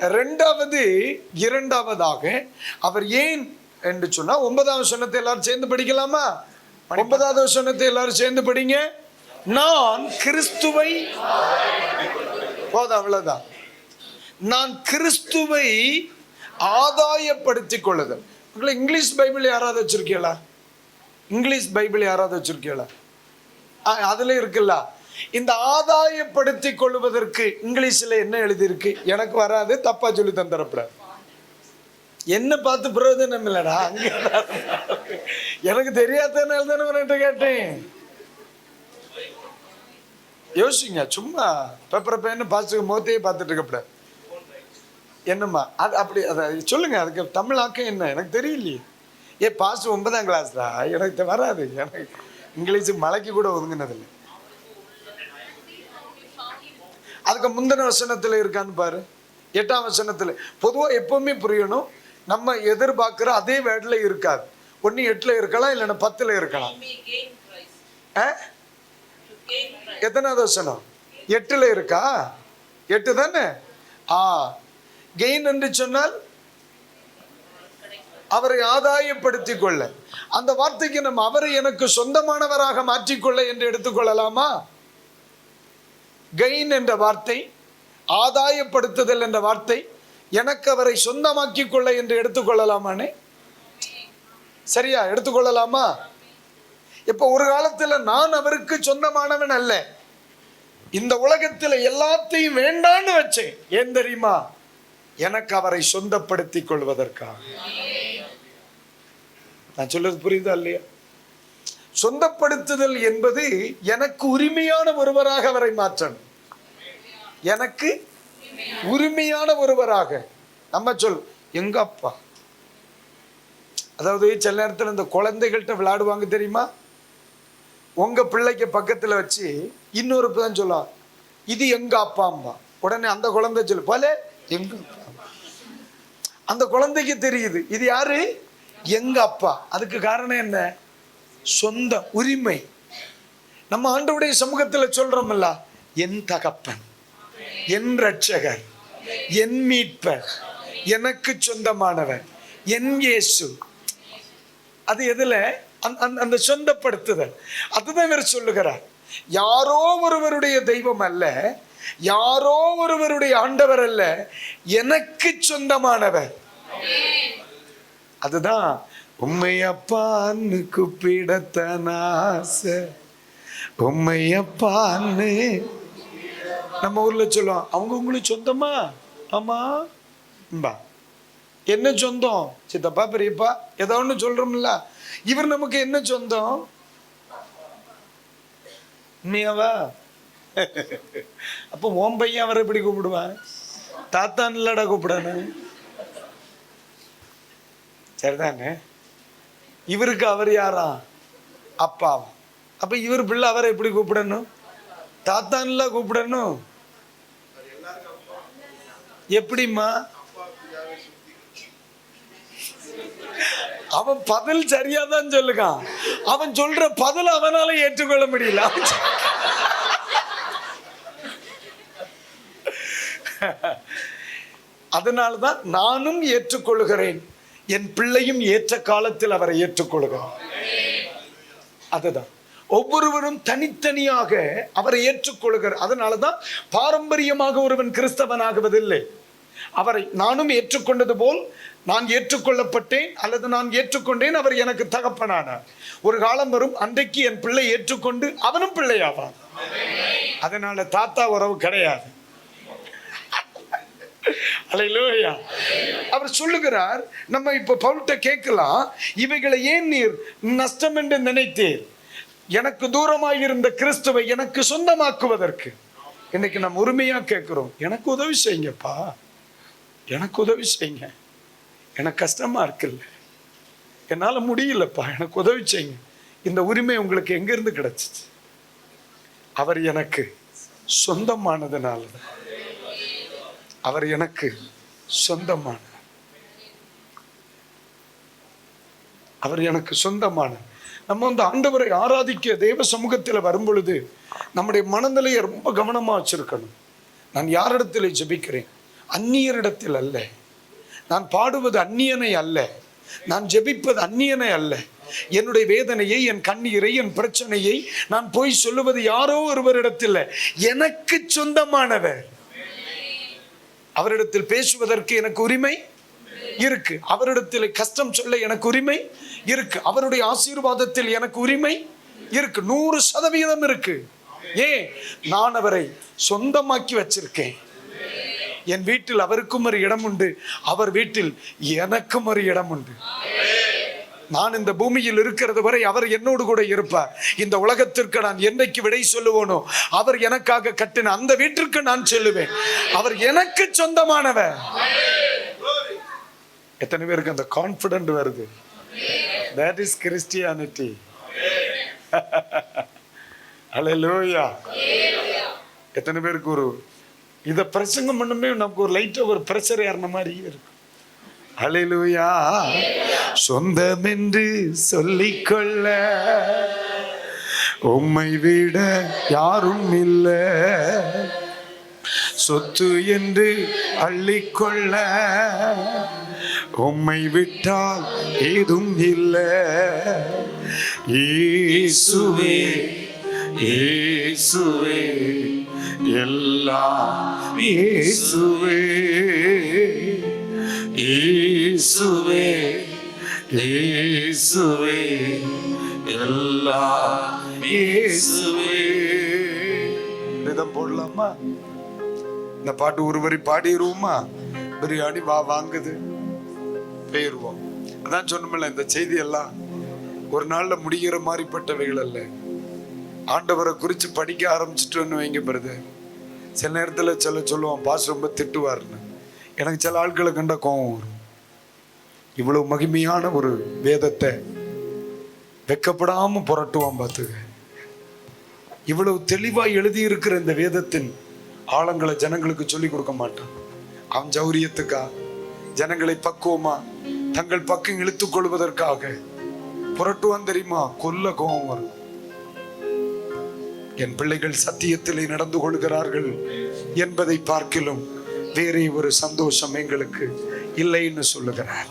ரெண்டாவது இரண்டாவதாக அவர் ஏன் என்று சொன்னா ஒன்பதாவது சொன்னத்தை எல்லாரும் சேர்ந்து படிக்கலாமா? ஒன்பதாவது வசனத்தை எல்லாரும் சேர்ந்து படிங்க. நான் கிறிஸ்துவை போதும் அவ்வளவுதான். நான் கிறிஸ்துவை ஆதாயப்படுத்திக் கொள்ளுதல். இங்கிலீஷ் பைபிள் யாராவது வச்சிருக்கீங்களா? இங்கிலீஷ் பைபிள் யாராவது வச்சிருக்கீங்களா? அதுல இருக்குல்ல. இந்த ஆதாயப்படுத்திக் கொள்வதற்கு இங்கிலீஷ்ல என்ன எழுதியிருக்கு? எனக்கு வராது தப்பா சொல்லி தந்துடப்பட என்ன பார்த்து பிரயோஜனம் இல்லைடா? அங்க எனக்கு தெரியாதனால தானே கேட்டேன். யோசிங்க சும்மா பேப்பரை பேன்னு பாஸ்டுக்கு முகத்தையே பார்த்துட்டு இருக்கப்பட. என்னம்மா அது அப்படி அதை சொல்லுங்க அதுக்கு தமிழ் ஆக்கம் என்ன? எனக்கு தெரியலையே. ஏ பாஸ் ஒன்பதாம் கிளாஸ்டா எனக்கு வராது. எனக்கு இங்கிலீஷ் மலைக்கு கூட ஒதுங்கினதில்லை. அதுக்கு முந்தின வசனத்தில் இருக்கான்னு பாரு. எட்டாம் வசனத்தில் பொதுவாக எப்பவுமே புரியணும் நம்ம எதிர்பார்க்குற அதே வேர்டில் இருக்காது. ஒன்று எட்டில் இருக்கலாம் இல்லைன்னா பத்தில் இருக்கலாம். எத்தனாவது வசனம்? எட்டுல இருக்கா? எட்டு தானே? ஆ. கெயின் என்று சொன்னால் அவரை ஆதாயப்படுத்திக் கொள்ள. அந்த வார்த்தைக்கு நம்ம அவரை எனக்கு சொந்தமானவராக மாற்றிக்கொள்ள என்று எடுத்துக்கொள்ளலாமா கெயின் என்ற வார்த்தை ஆதாயப்படுத்துதல் என்ற வார்த்தை எனக்கு அவரை சொந்தமாக்கி கொள்ள என்று எடுத்துக்கொள்ளலாமானே? சரியா? எடுத்துக்கொள்ளலாமா? இப்ப ஒரு காலத்துல நான் அவருக்கு சொந்தமானவன் அல்ல. இந்த உலகத்துல எல்லாத்தையும் வேண்டான்னு வச்சேன். ஏன் தெரியுமா? எனக்கு அவரை சொந்தப்படுத்திக் கொள்வதற்காக. நான் சொல்றது புரியுதா இல்லையா? சொந்தப்படுத்துதல் என்பது எனக்கு உரிமையான ஒருவராக அவரை மாற்றணும். எனக்கு உரிமையான ஒருவராக. நம்ம சொல் எங்க அப்பா அதாவது சில நேரத்தில் இந்த குழந்தைகள்கிட்ட விளையாடுவாங்க தெரியுமா? உங்க பிள்ளைக்கு பக்கத்துல வச்சு இன்னொரு தான் சொல்லலாம் இது எங்க அப்பா அம்மா உடனே அந்த குழந்தை சொல்லு போல எங்க அப்பா அம்மா." அந்த குழந்தைக்கு தெரியுது இது யாரு? எங்க அப்பா. அதுக்கு காரணம் என்ன? சொந்த உரிமை. நம்ம ஆண்டவுடைய சமூகத்தில் சொல்றோம்ல என் தகப்பன் என் ரட்சகர் என் மீட்பர் எனக்கு சொந்தமானவர் என் இயேசு. அது எதுல? அந்த- அந்த சொந்தப்படுத்துதல். அதுதான் இவர் சொல்லுகிறார். யாரோ ஒருவருடைய தெய்வம் அல்ல யாரோ ஒருவருடைய ஆண்டவர் அல்ல எனக்கு சொந்தமானவர். அதுதான் உம்மை அப்பான்னு கூப்பிடத்தான் ஆசை உம்மை அப்பான்னு நம்ம ஊர்ல சொல்லுவோம் அவங்க உங்களுக்கு சொந்தமா? ஆமா. பா என்ன சொந்தம்? சித்தப்பா பெரியப்பா. ஏதோ ஒன்று சொல்றோம்ல. இவர் நமக்கு என்ன சொந்தம்? உண்மையாவா? அப்போ ஓம் பையன் அவரை எப்படி கூப்பிடுவான்? தாத்தான் இல்லடா கூப்பிடானு சரிதானே? இவருக்கு அவர் யாரா? அப்பாவும் அப்ப இவர் பிள்ளை அவரை எப்படி கூப்பிடணும்? தாத்தான்ல கூப்பிடணும்? எப்படிம்மா? அவன் பதில் சரியாதான் சொல்லுகான். அவன் சொல்ற பதில் அவனால ஏற்றுக்கொள்ள முடியல. அதனால்தான் அதனாலதான் நானும் ஏற்றுக்கொள்கிறேன். என் பிள்ளையும் ஏற்ற காலத்தில் அவரை ஏற்றுக்கொள்கிறார் அதுதான். ஒவ்வொருவரும் தனித்தனியாக அவரை ஏற்றுக்கொள்கிறார். அதனாலதான் பாரம்பரியமாக ஒருவன் கிறிஸ்தவன் ஆகுவதில்லை அவரை நானும் ஏற்றுக்கொண்டது போல் நான் ஏற்றுக்கொள்ளப்பட்டேன் அல்லது நான் ஏற்றுக்கொண்டேன் அவர் எனக்கு தகப்பனானார் ஒரு காலம் வரும் அன்றைக்கு என் பிள்ளை ஏற்றுக்கொண்டு அவனும் பிள்ளையாவான். அதனால தாத்தா உறவு கிடையாது. அலையிலோயா அவர் சொல்லுகிறார் நம்ம இப்ப பவுல்கிட்ட கேட்கலாம் இவைகளை ஏன் நீர் நஷ்டம் என்று நினைத்தீர்? எனக்கு தூரமாக இருந்த கிறிஸ்துவை எனக்கு சொந்தமாக்குவதற்கு. இன்னைக்கு நம்ம உரிமையா கேட்கிறோம் எனக்கு உதவி செய்யுங்கப்பா. எனக்கு உதவி செய்யுங்க. எனக்கு கஷ்டமா இருக்குல்ல. என்னால முடியலப்பா எனக்கு உதவி செய்யுங்க. இந்த உரிமை உங்களுக்கு எங்கேருந்து கிடச்சிச்சு? அவர் எனக்கு சொந்தமானதுனால தான் அவர் எனக்கு சொந்தமான. அவர் எனக்கு சொந்தமான. நம்ம வந்து ஆண்டவரை ஆராதிக்க தேவ சமூகத்தில் வரும் பொழுது நம்முடைய மனநிலையை ரொம்ப கவனமாக வச்சிருக்கணும். நான் யாரிடத்தில் ஜெபிக்கிறேன்? அந்நியரிடத்தில் அல்ல. நான் பாடுவது அந்நியனை அல்ல. நான் ஜெபிப்பது அந்நியனை அல்ல. என்னுடைய வேதனையை என் கண்ணீரை என் பிரச்சனையை நான் போய் சொல்லுவது யாரோ ஒருவரிடத்தில் எனக்கு சொந்தமானவர். அவரிடத்தில் பேசுவதற்கு எனக்கு உரிமை இருக்கு. அவரிடத்தில் கஷ்டம் சொல்ல எனக்கு உரிமை இருக்கு. அவருடைய ஆசீர்வாதத்தில் எனக்கு உரிமை இருக்கு. நூறு சதவீதம் இருக்கு. ஏன்? நான் அவரை சொந்தமாக்கி வச்சிருக்கேன். என் வீட்டில் அவருக்கும் ஒரு இடம் உண்டு. அவர் வீட்டில் எனக்கும் ஒரு இடம் உண்டு. நான் இந்த பூமியில் இருக்கிறது வரை அவர் என்னோடு கூட இருப்பார். இந்த உலகத்திற்கு நான் என்னைக்கு விடை சொல்லுவோனோ அவர் எனக்காக கட்டின அந்த வீட்டிற்கு நான் செல்லுவேன். அவர் எனக்கு சொந்தமானவர். எத்தனை பேருக்கு அந்த கான்பிடன்ட் வருது? தட் இஸ் கிறிஸ்டியானிட்டி அலையலூயா எத்தனை பேருக்கு ஒரு இதை பிரசங்கம் பண்ணுமே நமக்கு ஒரு லைட்டா ஒரு பிரஷர் ஏறின மாதிரியே இருக்கும் அலையலூயா சொந்தம் என்று சொல்லிக்கொள்ள உம்மை விட யாரும் இல்லை. சொத்து என்று அள்ளிக்கொள்ள உம்மை விட்டால் ஏதும் இல்லை. ஈசுவே இயேசுவே எல்லாம் இயேசுவே இயேசுவே. இயேசுவே எல்லாம் இயேசுவே. விதம் போடலாமா? இந்த பாட்டு ஒரு வரி பாடிடுவோமா பிரியாணி வா வாங்குது. போயிடுவோம் அதான் சொன்னோம்ல இந்த செய்தி எல்லாம் ஒரு நாள்ல முடிகிற மாதிரிப்பட்டவைகள் அல்ல. ஆண்டவரை குறித்து படிக்க ஆரம்பிச்சிட்டோன்னு வைங்க பிரதர். சில நேரத்தில் சில சொல்லுவான் பாஸ் ரொம்ப திட்டுவார்னு எனக்கு சில ஆட்களை கண்ட கோவம் வரும். இவ்வளவு மகிமையான ஒரு வேதத்தை வெக்கப்படாம புரட்டுவான் பார்த்துக்க. இவ்வளவு தெளிவாக எழுதியிருக்கிற இந்த வேதத்தின் ஆழங்களை ஜனங்களுக்கு சொல்லி கொடுக்க மாட்டான். அவன் ஜௌரியத்துக்கா ஜனங்களை பக்குவமா தங்கள் பக்கம் இழுத்துக் கொள்வதற்காக புரட்டுவான் தெரியுமா? கொல்ல கோபம் வரும். என் பிள்ளைகள் சத்தியத்திலே நடந்து கொள்கிறார்கள் என்பதை பார்க்கிலும் வேறே ஒரு சந்தோஷம் எங்களுக்கு இல்லைன்னு சொல்லுகிறார்.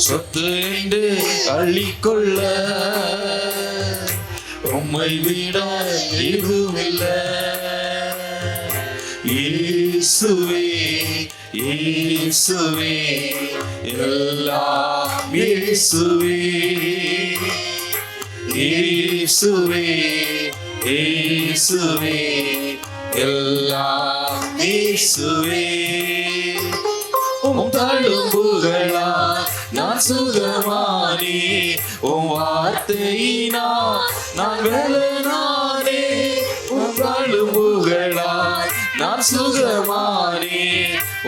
சொத்து என்று அள்ளிக்கொள்ள உம்மை விட எதுவில்லை இயேசுவே இயேசுவே எல்லாம் இயேசுவே. இயேசுவே இயேசுவே எல்லாம் இயேசுவே. உம் தழும்புகளா நான் சுகமானே உன் வார்த்தையினா நான் வேலனானே உம் தழும்புகளா நான் சுகமானே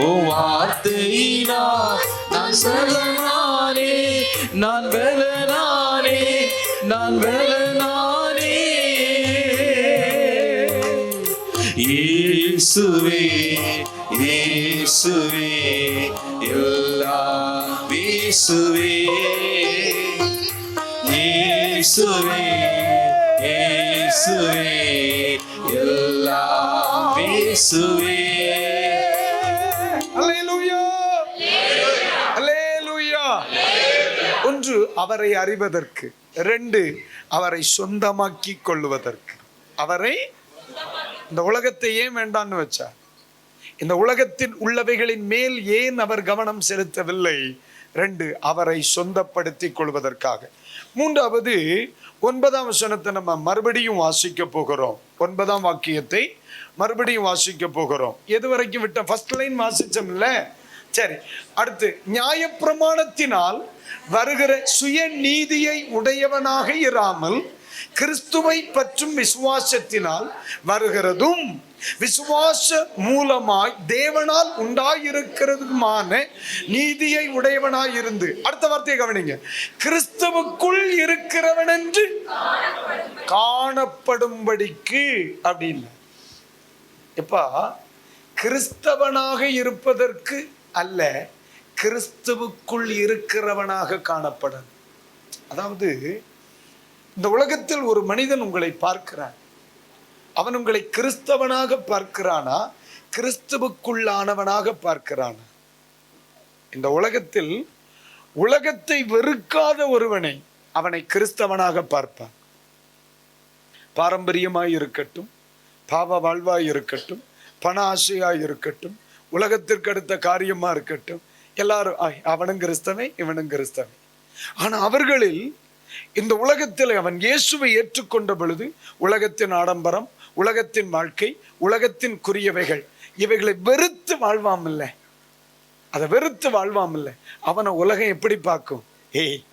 உன் வார்த்தையினா நான் வெலனானே நான் வேலனானே நான் வெலனானே இயேசுவே இயேசுவே எல்லாம் இயேசுவே இயேசுவே இயேசுவே எல்லாம் இயேசுவே. ஒன்று அவரை அறிவதற்கு ரெண்டு அவரை சொந்தமாக்கி கொள்வதற்கு அவரை இந்த உலகத்தை ஏன் வேண்டான்னு வச்சார்? இந்த உலகத்தில் உள்ளவைகளின் மேல் ஏன் அவர் கவனம் செலுத்தவில்லை? ரெண்டு அவரை சொந்தப்படுத்தி கொள்வதற்காக. மூன்றாவது ஒன்பதாம் வசனத்தை நம்ம மறுபடியும் வாசிக்க போகிறோம். ஒன்பதாம் வாக்கியத்தை மறுபடியும் வாசிக்க போகிறோம். எது வரைக்கும் விட்ட ஃபர்ஸ்ட் லைன் வாசிச்சோம்ல? சரி அடுத்து நியாயப்பிரமாணத்தினால் வருகிற சுய நீதியை உடையவனாக இராமல் கிறிஸ்துவை பற்றும் விசுவாசத்தினால் வருகிறதும் விசுவாச மூலமாய் தேவனால் உண்டாயிருக்கிறதுமான நீதியை உடையவனாய் இருந்து அடுத்த வார்த்தையை கவனிங்க. கிறிஸ்துவுக்குள் இருக்கிறவன் என்று காணப்படும்படிக்கு அப்படின்னு. எப்பா கிறிஸ்தவனாக இருப்பதற்கு அல்ல கிறிஸ்துவுக்குள் இருக்கிறவனாக காணப்படும் அதாவது இந்த உலகத்தில் ஒரு மனிதன் உங்களை பார்க்கிறான். அவன் உங்களை கிறிஸ்தவனாக பார்க்கிறானா? கிறிஸ்துவுக்குள்ளானவனாக பார்க்கிறானா? இந்த உலகத்தில் உலகத்தை வெறுக்காத ஒருவனை அவனை கிறிஸ்தவனாக பார்ப்பான். பாரம்பரியமாய் இருக்கட்டும் பாவ வாழ்வாய் இருக்கட்டும் பண ஆசையாய் இருக்கட்டும் உலகத்திற்கு அடுத்த காரியமா இருக்கட்டும் எல்லாரும் அவனும் கிறிஸ்தவன் இவனும் கிறிஸ்தவன். ஆனா அவர்களில் இந்த உலகத்தில் அவன் இயேசுவை ஏற்றுக்கொண்ட பொழுது உலகத்தின் ஆடம்பரம் உலகத்தின் வாழ்க்கை உலகத்தின் குறியவைகள் இவைகளை வெறுத்து வாழ்வாம் இல்லை. அதை வெறுத்து வாழ்வாம் இல்லை. அவனை உலகம் எப்படி பார்க்கும்? ஏய்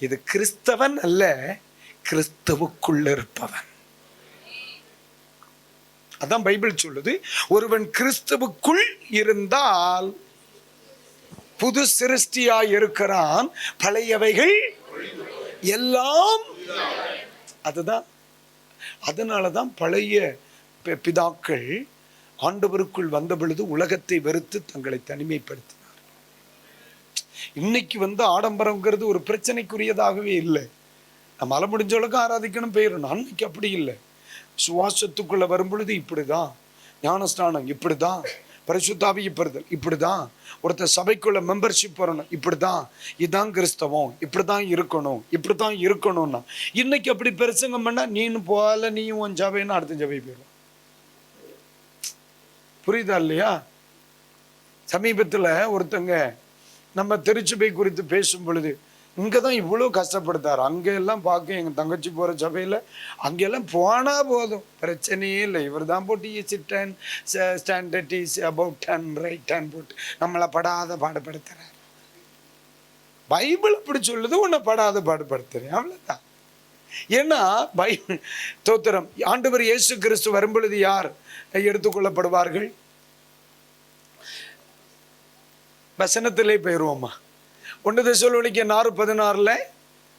இது கிறிஸ்தவன் அல்ல கிறிஸ்துவுக்குள்ள இருப்பவன். அதான் பைபிள் சொல்லுது ஒருவன் கிறிஸ்துவுக்குள் இருந்தால் புது சிருஷ்டியா இருக்கிறான் பழையவைகள் எல்லாம் அதுதான். அதனாலதான் பழைய பிதாக்கள் ஆண்டவருக்குள் வந்த பொழுது உலகத்தை வெறுத்து தங்களை தனிமைப்படுத்தினார் இன்னைக்கு வந்து ஆடம்பரங்கிறது ஒரு பிரச்சனைக்குரியதாகவே இல்லை. நம்ம அலை முடிஞ்சவளுக்கு ஆராதிக்கணும் போயிடணும் அன்னைக்கு அப்படி இல்லை. சுவாசத்துக்குள்ள வரும் பொழுது இப்படிதான். ஞானஸ்நானம் இப்படிதான் பெறுதல் இப்படி தான் ஒருத்தர் சபைக்குள்ள மெம்பர்ஷிப் வரணும். இப்படிதான். இதுதான் கிறிஸ்தவம். இப்படிதான் இருக்கணும். இப்படி தான் இருக்கணும்னா இன்னைக்கு அப்படி பிரசங்கம் பண்ணா நீனு போகல நீயும் உன் ஜபைன்னு அடுத்த ஜபை போயிடும் புரியுதா இல்லையா? சமீபத்துல ஒருத்தங்க நம்ம திருச்சபை குறித்து பேசும் பொழுது இங்கே தான் இவ்வளோ கஷ்டப்படுத்தார். அங்கே எல்லாம் பார்க்க எங்கள் தங்கச்சி போகிற சபையில் அங்கெல்லாம் போனால் போதும். பிரச்சனையே இல்லை. இவர் தான் போட்டு easy ten standard is about ten right ten போட்டு நம்மளை படாத பாடுபடுத்துகிறார் பைபிள் அப்படி சொல்லுது உன்னை படாத பாடுபடுத்துறேன். அவ்வளோதான் ஏன்னா பை தோத்திரம் ஆண்டவர் இயேசு கிறிஸ்து வரும்பொழுது யார் எடுத்துக்கொள்ளப்படுவார்கள்? வசனத்திலே போயிடுவோம்மா ஒன்று தசலோனிக்க நாலு பதினாறில்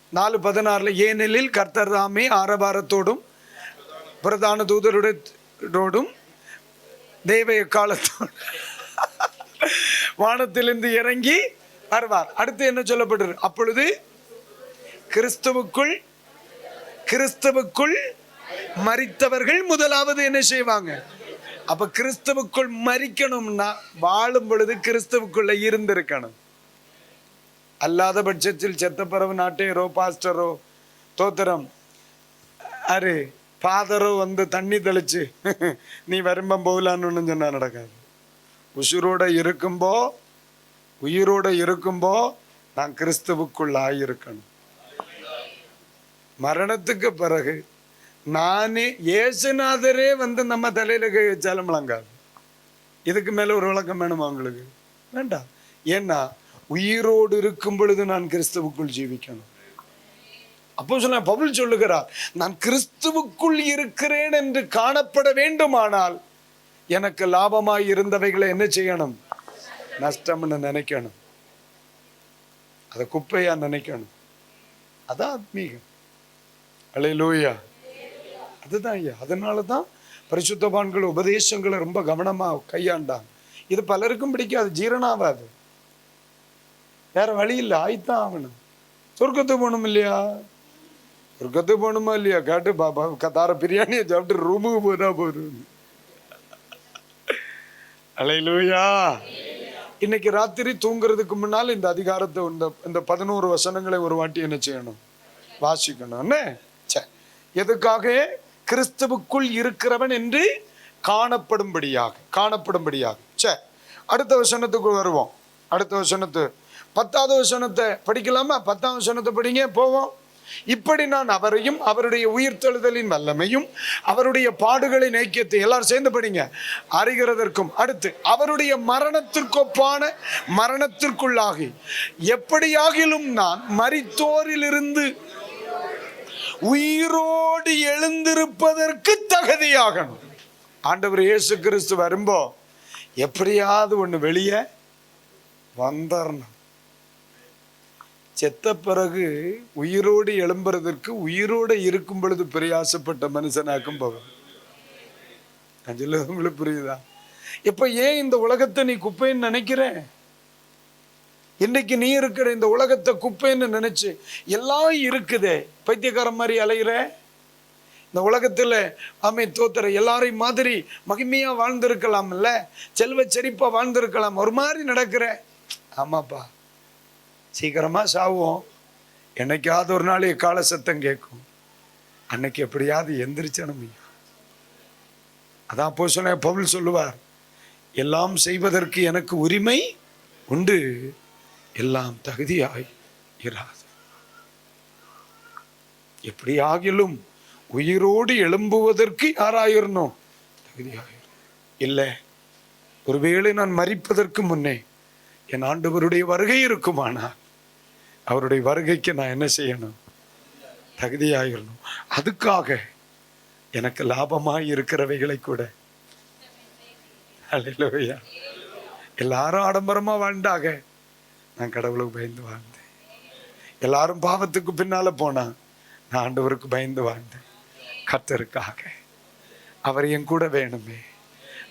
நாலு பதினாறில் ஏனெனில் கர்த்தர் தாமே ஆரவாரத்தோடும் பிரதான தூதருடோடும் தெய்வ எக்காலத்தோடு வானத்திலிருந்து இறங்கி வருவார். அடுத்து என்ன சொல்லப்படுது? அப்பொழுது கிறிஸ்துவுக்குள் கிறிஸ்துவுக்குள் மரித்தவர்கள் முதலாவது என்ன செய்வாங்க? அப்ப கிறிஸ்துவுக்குள் மறிக்கணும்னா வாழும் பொழுது கிறிஸ்துவுக்குள்ள இருந்திருக்கணும். அல்லாத பட்சத்தில் செத்தப்பறவு பிறகு நாட்டையரோ பாஸ்டரோ தோத்திரம். அரு ஃபாதரோ வந்து தண்ணி தெளிச்சு நீ வரும்பம் போகலான்னு சொன்னால் நடக்காது. உசுரோட இருக்கும்போ உயிரோட இருக்கும்போ நான் கிறிஸ்துவுக்குள்ள இருக்கணும் மரணத்துக்கு பிறகு நானே இயேசுநாதரே வந்து நம்ம தலையில கை வச்சாலும் விளங்காது. இதுக்கு மேல ஒரு விளக்கம் வேணுமா உங்களுக்கு? வேண்டாம். ஏன்னா உயிரோடு இருக்கும் பொழுது நான் கிறிஸ்துவுக்குள் ஜீவிக்கணும். அப்போ சொன்ன பவுல் சொல்லுகிறார் நான் கிறிஸ்துவுக்குள் இருக்கிறேன் என்று காணப்பட வேண்டுமானால் எனக்கு லாபமாய் இருந்தவைகளை என்ன செய்யணும்? நஷ்டம்னு நினைக்கணும். அதை குப்பையா நினைக்கணும். அதான் ஆத்மீகம். அலையிலூயா அதுதான் ஐயா. அதனால தான் பரிசுத்தவான்கள் உபதேசங்களை ரொம்ப கவனமா கையாண்டாங்க. இது பலருக்கும் பிடிக்காது. ஜீரணாவாது வேற வழி இல்லை ஆயித்தான் ஆகணும். சொர்க்கத்துக்கு போகணும் இல்லையா? சொர்க்கத்துக்கு போகணுமா இல்லையா? கேட்டு பாபா கத்தார பிரியாணியை சாப்பிட்டு ரூமுக்கு போதா போதும். அலையிலூயா. இன்னைக்கு ராத்திரி தூங்குறதுக்கு முன்னால் இந்த அதிகாரத்தை இந்த இந்த பதினோரு வசனங்களை ஒரு வாட்டி என்ன செய்யணும்? வாசிக்கணும். என்ன? எதுக்காக? கிறிஸ்துவுக்குள் இருக்கிறவன் என்று காணப்படும்படியாக காணப்படும்படியாக. சே அடுத்த வசனத்துக்கு வருவோம். அடுத்த வசனத்து பத்தாவது வசனத்தை படிக்கலாமா? பத்தாவது வசனத்தை படிங்க போவோம். இப்படி நான் அவரையும் அவருடைய உயிர்த்தெழுதலின் வல்லமையும் அவருடைய பாடுகளின் ஐக்கியத்தை எல்லாரும் சேர்ந்து படிங்க. அறிகிறதற்கும் அடுத்து அவருடைய மரணத்திற்கொப்பான மரணத்திற்குள்ளாகி எப்படியாகிலும் நான் மரித்தோரிலிருந்து உயிரோடு எழுந்திருப்பதற்கு தகுதியாகணும். ஆண்டவர் இயேசு கிறிஸ்து வரும்போ எப்படியாவது ஒன்று வெளியே வந்துடணும் செத்த பிறகு உயிரோடு எழும்புறதற்கு உயிரோடு இருக்கும் பொழுது பிரயாசப்பட்ட மனுஷனாக்கும் போகும் நான் உங்களுக்கு புரியுதா? இப்ப ஏன் இந்த உலகத்தை நீ குப்பைன்னு நினைக்கிற? இன்னைக்கு நீ இருக்கிற இந்த உலகத்தை குப்பைன்னு நினைச்சு எல்லாம் இருக்குதே. பைத்தியக்காரன் மாதிரி அலையிற? இந்த உலகத்துல ஆமை தோத்துற எல்லாரையும் மாதிரி மகிமையா வாழ்ந்திருக்கலாம்ல? செல்வ செழிப்பா வாழ்ந்திருக்கலாம். ஒரு மாதிரி நடக்கிற. ஆமாப்பா. சீக்கிரமாக சாவோம் என்னைக்காவது ஒரு நாள் கால சத்தம் கேட்கும். அன்னைக்கு எப்படியாவது எந்திரிச்சனும் அதான் அப்போ சொன்ன பவுல் சொல்லுவார் எல்லாம் செய்வதற்கு எனக்கு உரிமை உண்டு எல்லாம் தகுதியாய் இராது. எப்படி ஆகிலும் உயிரோடு எழும்புவதற்கு யாராயிரணும் தகுதியாயிரும் இல்லை ஒருவேளை நான் மறிப்பதற்கு முன்னே என் ஆண்டவருடைய வருகை இருக்குமானா அவருடைய வருகைக்கு நான் என்ன செய்யணும்? தகுதியாகிடணும் அதுக்காக எனக்கு லாபமாக இருக்கிறவைகளை கூட. அலையிலோயா எல்லாரும் ஆடம்பரமாக வாழ்ந்தாங்க. நான் கடவுளுக்கு பயந்து வாழ்ந்தேன். எல்லாரும் பாவத்துக்கு பின்னால் போனால் நான் ஆண்டவருக்கு பயந்து வாழ்ந்தேன். கத்தருக்காக அவர் என் கூட வேணுமே.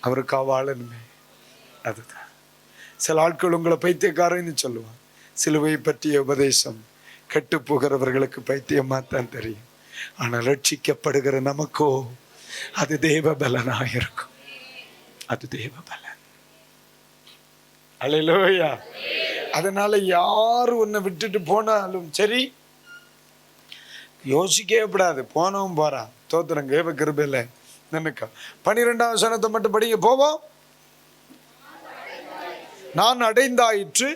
அவருக்காக வாழணுமே அதுதான். சில ஆட்கள் உங்களை பைத்தியக்காரன்னு சொல்லுவான் சிலுவை பற்றிய உபதேசம். கெட்டு போகிறவர்களுக்கு பைத்தியமா தான் தெரியும். ஆனால் ரட்சிக்கப்படுகிற நமக்கோ அது தேவ பலனாக இருக்கும். அது தேவ பலன் அதனால யார் உன்னை விட்டுட்டு போனாலும் சரி யோசிக்கவே கூடாது. போனவன் போறான். தோத்திரம் கேவ கிருபில நினைக்க பனிரெண்டாம் சனத்தை மட்டும் படிக்க போவோம். நான் அடைந்தாயிற்று.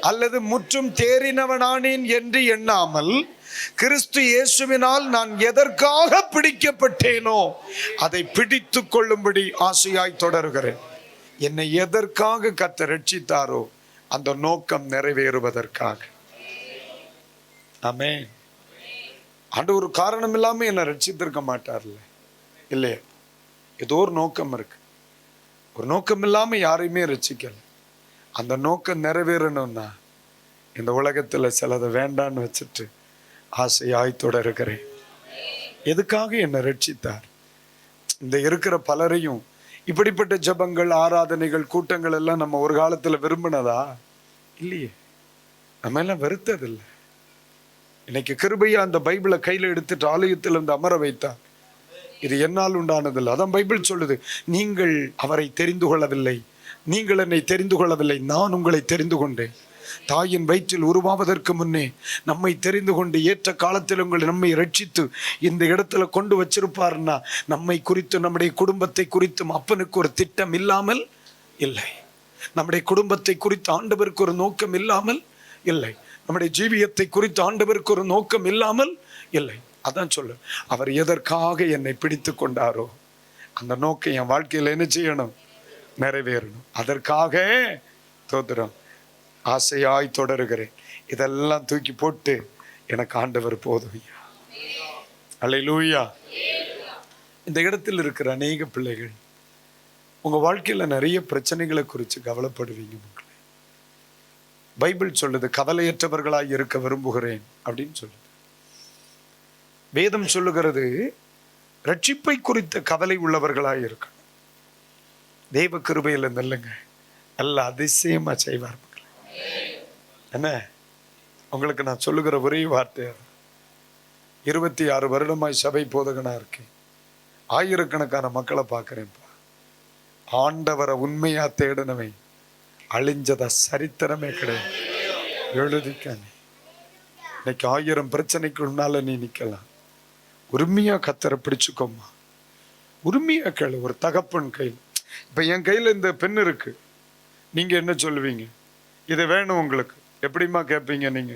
அல்லது முற்றும் தேறினவனானேன் என்று எண்ணாமல் கிறிஸ்து இயேசுவினால் நான் எதற்காக பிடிக்கப்பட்டேனோ அதை பிடித்து கொள்ளும்படி ஆசையாய் தொடர்கிறேன். என்னை எதற்காக கத்த ரட்சித்தாரோ அந்த நோக்கம் நிறைவேறுவதற்காக. ஆமே ஆண்டு ஒரு காரணம் இல்லாம என்னை ரட்சித்திருக்க மாட்டார்ல. இல்லையா? ஏதோ ஒரு நோக்கம் இருக்கு. ஒரு நோக்கம் இல்லாம யாரையுமே ரட்சிக்கலை. அந்த நோக்கம் நிறைவேறணும்னா இந்த உலகத்தில் சிலதை வேண்டான்னு வச்சுட்டு ஆசையாய் இருக்கிறேன். எதுக்காக என்னை ரட்சித்தார்? இந்த இருக்கிற பலரையும் இப்படிப்பட்ட ஜெபங்கள் ஆராதனைகள் கூட்டங்கள் எல்லாம் நம்ம ஒரு காலத்தில் விரும்பினதா? இல்லையே. நம்ம எல்லாம் வெறுத்ததில்லை. இன்னைக்கு கிருபையா அந்த பைபிளை கையில் எடுத்துட்டு ஆலயத்தில் இருந்து அமர வைத்தார். இது என்னால் உண்டானதில்லை. அதான் பைபிள் சொல்லுது நீங்கள் அவரை தெரிந்து கொள்ளவில்லை நீங்கள் என்னை தெரிந்து கொள்ளவில்லை நான் உங்களை தெரிந்து கொண்டேன். தாயின் வயிற்றில் உருவாவதற்கு முன்னே நம்மை தெரிந்து கொண்டு ஏற்ற காலத்தில் உங்களை நம்மை ரட்சித்து இந்த இடத்துல கொண்டு வச்சிருப்பாருன்னா நம்மை குறித்து நம்முடைய குடும்பத்தை குறித்தும் அப்பனுக்கு ஒரு திட்டம் இல்லாமல் இல்லை. நம்முடைய குடும்பத்தை குறித்து ஆண்டவருக்கு ஒரு நோக்கம் இல்லாமல் இல்லை. நம்முடைய ஜீவியத்தை குறித்து ஆண்டவருக்கு ஒரு நோக்கம் இல்லாமல் இல்லை. அதான் சொல்லு அவர் எதற்காக என்னை பிடித்து கொண்டாரோ அந்த நோக்கம் என் வாழ்க்கையில் என்ன செய்யணும்? நிறைவேறணும். அதற்காக தோத்திரம் ஆசையாய் தொடருகிறேன். இதெல்லாம் தூக்கி போட்டு எனக்கு ஆண்டவர் போதும் ஐயா. அல்லேலூயா இந்த இடத்தில் இருக்கிற அநேக பிள்ளைகள் உங்கள் வாழ்க்கையில் நிறைய பிரச்சனைகளை குறித்து கவலைப்படுவீங்க மக்களே பைபிள் சொல்லுது கவலையற்றவர்களாக இருக்க விரும்புகிறேன் அப்படின்னு சொல்லுது. வேதம் சொல்லுகிறது ரட்சிப்பை குறித்த கவலை உள்ளவர்களாக இருக்கணும் தெய்வ கிருபையில் நெல்லுங்க. நல்ல அதிசயமா செய்வார் என்ன? உங்களுக்கு நான் சொல்லுகிற ஒரே வார்த்தை அது. இருபத்தி ஆறு வருடமாய் சபை போதகனா இருக்கேன் ஆயிரக்கணக்கான மக்களை பார்க்குறேன்ப்பா. ஆண்டவரை உண்மையா தேடினவை அழிஞ்சத சரித்திரமே கிடையாது. எழுதிக்கானே இன்னைக்கு ஆயிரம் பிரச்சனைக்குள்ளால நீ நிக்கலாம். உரிமையா கத்தரை பிடிச்சுக்கோமா உரிமையா கேளு ஒரு தகப்பன் கையில். இப்ப என் கையில இந்த பெண் இருக்கு. நீங்க என்ன சொல்லுவீங்க? இது வேணும் உங்களுக்கு. எப்படிம்மா கேட்பீங்க நீங்க?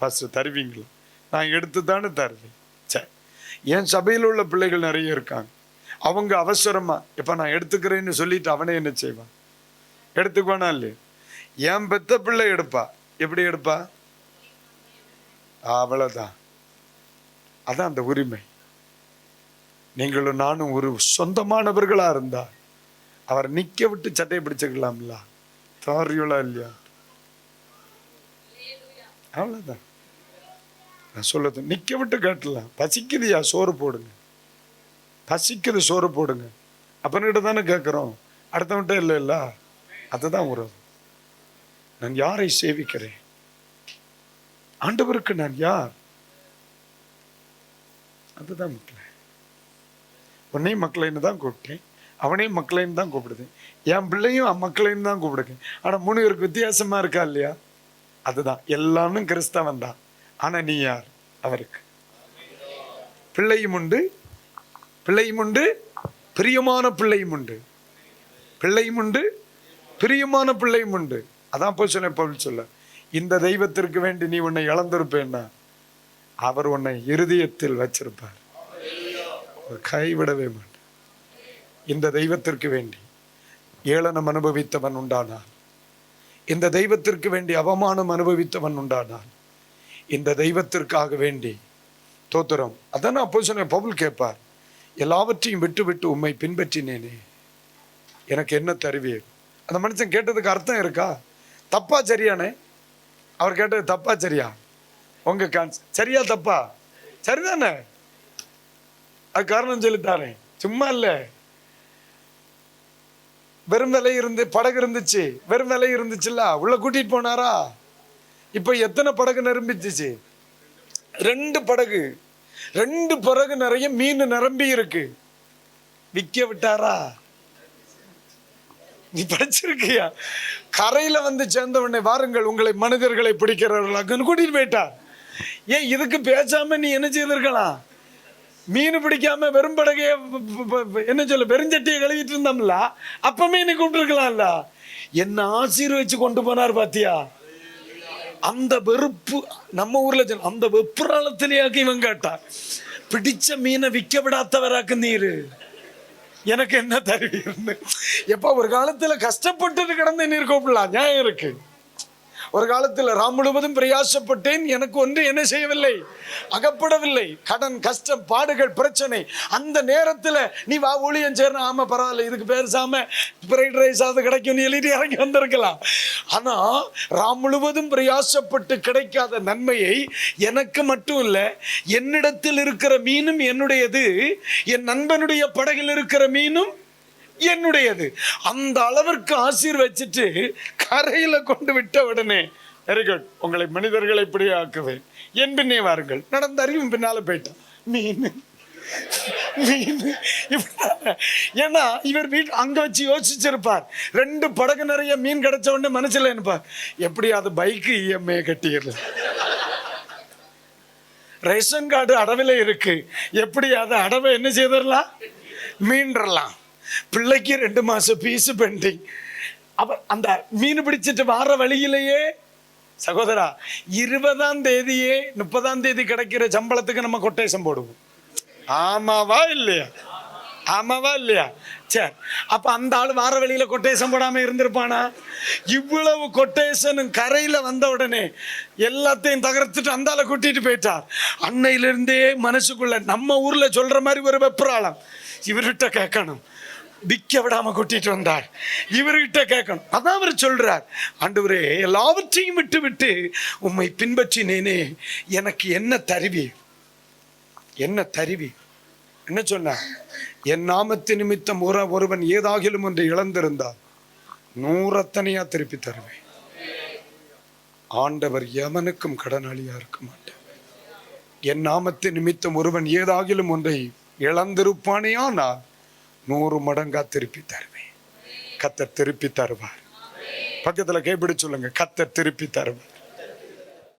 ஃபஸ்ட்டு தருவீங்களா? நான் எடுத்து தானே தருவேன். சரி என் சபையில் உள்ள பிள்ளைகள் நிறைய இருக்காங்க. அவங்க அவசரமா இப்ப நான் எடுத்துக்கிறேன்னு சொல்லிட்டு அவனே என்ன செய்வான்? எடுத்துக்குவானா இல்லையா? என் பெத்த பிள்ளை எடுப்பா. எப்படி எடுப்பா? அவ்வளவுதான். அதான் அந்த உரிமை. நீங்களும் நானும் ஒரு சொந்தமானவர்களா இருந்தா அவர் நிக்க விட்டு சட்டையை பிடிச்சிக்கலாம்ல தாரியோலா இல்லையா? அவ்வளவுதான். நான் சொல்லுது நிக்க விட்டு கேட்டலாம் பசிக்குதுயா? சோறு போடுங்க. பசிக்குது சோறு போடுங்க. அப்பன்கிட்ட தானே கேட்குறோம் அடுத்தவன்கிட்ட இல்லை இல்ல. அதுதான் உறவு. நான் யாரை சேவிக்கிறேன்? ஆண்டவருக்கு நான் யார்? அதுதான் மக்களே. உன்னையும் மக்களைன்னு தான் கூப்பிட்டேன். அவனையும் மக்களைன்னு தான் கூப்பிடுது. என் பிள்ளையும் மக்களையும் தான் கூப்பிடுது. ஆனால் மூணு பேருக்கு வித்தியாசமாக இருக்கா இல்லையா? அதுதான். எல்லாமும் கிறிஸ்தவன் தான். ஆனால் நீ யார்? அவருக்கு. பிள்ளையும் உண்டு. பிள்ளையும் உண்டு. பிரியமான பிள்ளையும் உண்டு. பிள்ளையும் உண்டு. பிரியமான பிள்ளையும் உண்டு. அதான் போய் சொன்ன பவுல் சொல்ல இந்த தெய்வத்திற்கு வேண்டி நீ உன்னை இழந்திருப்பேன்னா அவர் உன்னை இருதயத்தில் வச்சிருப்பார். கைவிடவே மாட்டார். இந்த தெய்வத்திற்கு வேண்டி. ஏளனம் அனுபவித்தவன் உண்டானான். இந்த தெய்வத்திற்கு வேண்டி அவமானம் அனுபவித்தவன் உண்டானான். இந்த தெய்வத்திற்காக வேண்டி. தோத்திரம் அதான் அப்போ சொன்ன பவுல் கேட்பார் எல்லாவற்றையும் விட்டு விட்டு உம்மை பின்பற்றினேனே. எனக்கு என்ன தருவீர்? அந்த மனுஷன் கேட்டதுக்கு அர்த்தம் இருக்கா? தப்பா சரியானே? அவர் கேட்டது தப்பா சரியா? உங்க கான்ஸ் சரியா தப்பா? சரிதானே? அது காரணம் சொல்லித்தாரேன் சும்மா இல்லை. வெறும் விலை இருந்து படகு இருந்துச்சு. வெறும் விலை இருந்துச்சுல்ல உள்ள கூட்டிட்டு போனாரா? இப்ப எத்தனை படகு நிரம்பிச்சுச்சு? ரெண்டு படகு. ரெண்டு படகு நிறைய மீன் நிரம்பி இருக்கு. விக்க விட்டாரா? நீ படிச்சிருக்கியா? கரையில வந்து சேர்ந்த உடனே வாருங்கள் உங்களை மனிதர்களை பிடிக்கிறவர்களாக்குன்னு கூட்டிட்டு போயிட்டார். ஏன் இதுக்கு பேசாம நீ என்ன செய்திருக்கலாம்? மீன் பிடிக்காம வெறும் படகைய என்ன சொல்ல வெறுஞ்சட்டியை கழுவிட்டு இருந்தோம்ல அப்ப மீன் கூப்பிட்டுருக்கலாம்ல என்ன ஆசீர்வச்சு கொண்டு போனார் பாத்தியா? அந்த வெறுப்பு நம்ம ஊர்ல அந்த வெப்புறாலத்திலேயாக்கு இவன் கேட்டான் பிடிச்ச மீனை விற்க விடாதவராக்கு நீரு. எனக்கு என்ன தருவீர்னு எப்ப ஒரு காலத்துல கஷ்டப்பட்டு கிடந்து நீர் கூப்பிடலாம் நியாயம் இருக்கு. ஒரு காலத்தில் ராம் முழுவதும் பிரயாசப்பட்டேன். எனக்கு ஒன்று என்ன செய்யவில்லை? அகப்படவில்லை. கடன் கஷ்டம் பாடுகள் பிரச்சனை. அந்த நேரத்தில் நீ வா ஊழியம் சேரணும் ஆமாம் பரவாயில்ல. இதுக்கு பேசாம ஃப்ரைட் ரைஸ் அது கிடைக்கும்னு எழுதி இறங்கி வந்திருக்கலாம். ஆனால் ராம் முழுவதும் பிரயாசப்பட்டு கிடைக்காத நன்மையை எனக்கு மட்டும் இல்லை என்னிடத்தில் இருக்கிற மீனும் என்னுடையது. என் நண்பனுடைய படகில் இருக்கிற மீனும் என்னுடையது. அந்த அளவிற்கு ஆசீர் வச்சுட்டு கரையில கொண்டு விட்ட உடனே வெரி குட் உங்களை மனிதர்களை இப்படி ஆக்குவேன். என் பின்னே வாருங்கள். நடந்த அறிவும் பின்னால போயிட்டான். மீன். மீன். ஏன்னா இவர் வீட்டு அங்க வச்சு யோசிச்சிருப்பார். ரெண்டு படகு நிறைய மீன் கிடைச்ச உடனே மனசுல நினைப்பார் எப்படி அது பைக்கு இஎம்ஐ கட்டிடலாம். ரேஷன் கார்டு அடவில் இருக்கு. எப்படி அதை அடவை என்ன செய்திடலாம்? மீண்டரலாம் பிள்ளைக்கு ரெண்டு மாசம் பீஸ் பெண்டிங் அவர் அந்த மீன் பிடிச்சிட்டு வார வழியிலேயே சகோதரா இருபதாம் தேதியே முப்பதாம் தேதி கிடைக்கிற சம்பளத்துக்கு நம்ம கொட்டேஷன் போடுவோம். ஆமாவா இல்லையா? ஆமாவா இல்லையா? சரி அப்ப அந்த ஆள் வார வழியில கொட்டேஷன் போடாம இருந்திருப்பானா? இவ்வளவு கொட்டேஷனும் கரையில வந்த உடனே எல்லாத்தையும் தகர்த்துட்டு அந்த ஆளை கூட்டிட்டு போயிட்டார். அன்னையிலிருந்தே மனசுக்குள்ள நம்ம ஊர்ல சொல்ற மாதிரி ஒரு வெப்பராளம் இவர்கிட்ட கேட்கணும். விக்க விடாம கொட்டிட்டு வந்தார். இவர்கிட்ட கேட்கணும். அதான் அவர் சொல்றார். ஆண்டவரே எல்லாவற்றையும் விட்டு விட்டு உம்மை பின்பற்றினேனே எனக்கு என்ன தருவி? என்ன தருவி? என்ன சொன்னார்? என் நாமத்து நிமித்தம் ஒரு ஒருவன் ஏதாகிலும் ஒன்று இழந்திருந்தால் நூறத்தனையா திருப்பி தருவேன். ஆண்டவர் எவனுக்கும் கடனாளியா இருக்க மாட்டார். என் நாமத்து நிமித்தம் ஒருவன் ஏதாகிலும் ஒன்றை இழந்திருப்பானேயானால் நூறு மடங்கா திருப்பி தருவேன். கத்தர் திருப்பி தருவார். பக்கத்துல கைப்பிடி சொல்லுங்க. கத்தர் திருப்பி தருவார்.